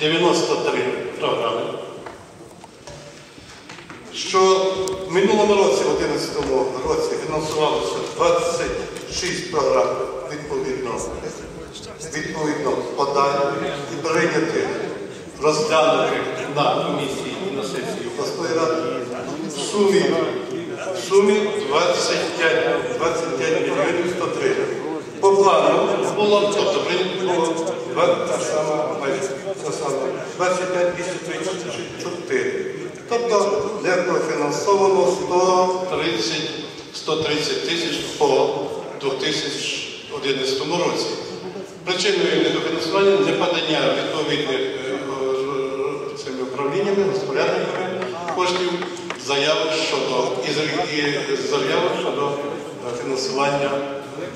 93 програми. Що в минулому році, в 2011 році, фінансувалося 26 програм відповідно, відповідно подань і прийнятих, розглянутих на комісії і на сесії обласної ради в сумі, в сумі 25, 25 мільйонів 103. По плану було, тобто прийнято було два- 25234. Тобто не профінансовано 130 тисяч по 2011 році. Причиною недофінансування не подання відповідних е, е, цими управліннями, розпорядниками коштів заяви щодо і заяви щодо е, фінансування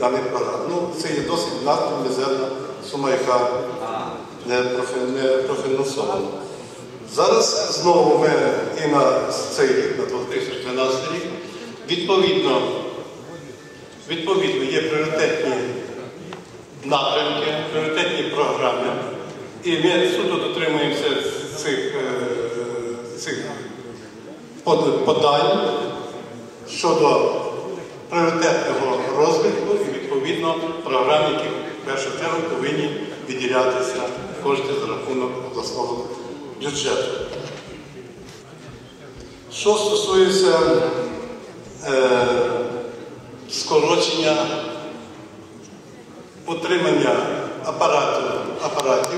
даних програм. Ну, це є досить надто мізерна сума, яка не, профі- профінансована. Зараз знову ми і на цей рік, на 2012 рік, відповідно, відповідно є пріоритетні напрямки, пріоритетні програми. І ми суто дотримуємося цих, е, цих подань щодо пріоритетного розвитку і відповідно програм, які в першу чергу повинні виділятися кошти за рахунок обласного бюджету. Що стосується е, скорочення утримання апарату, апаратів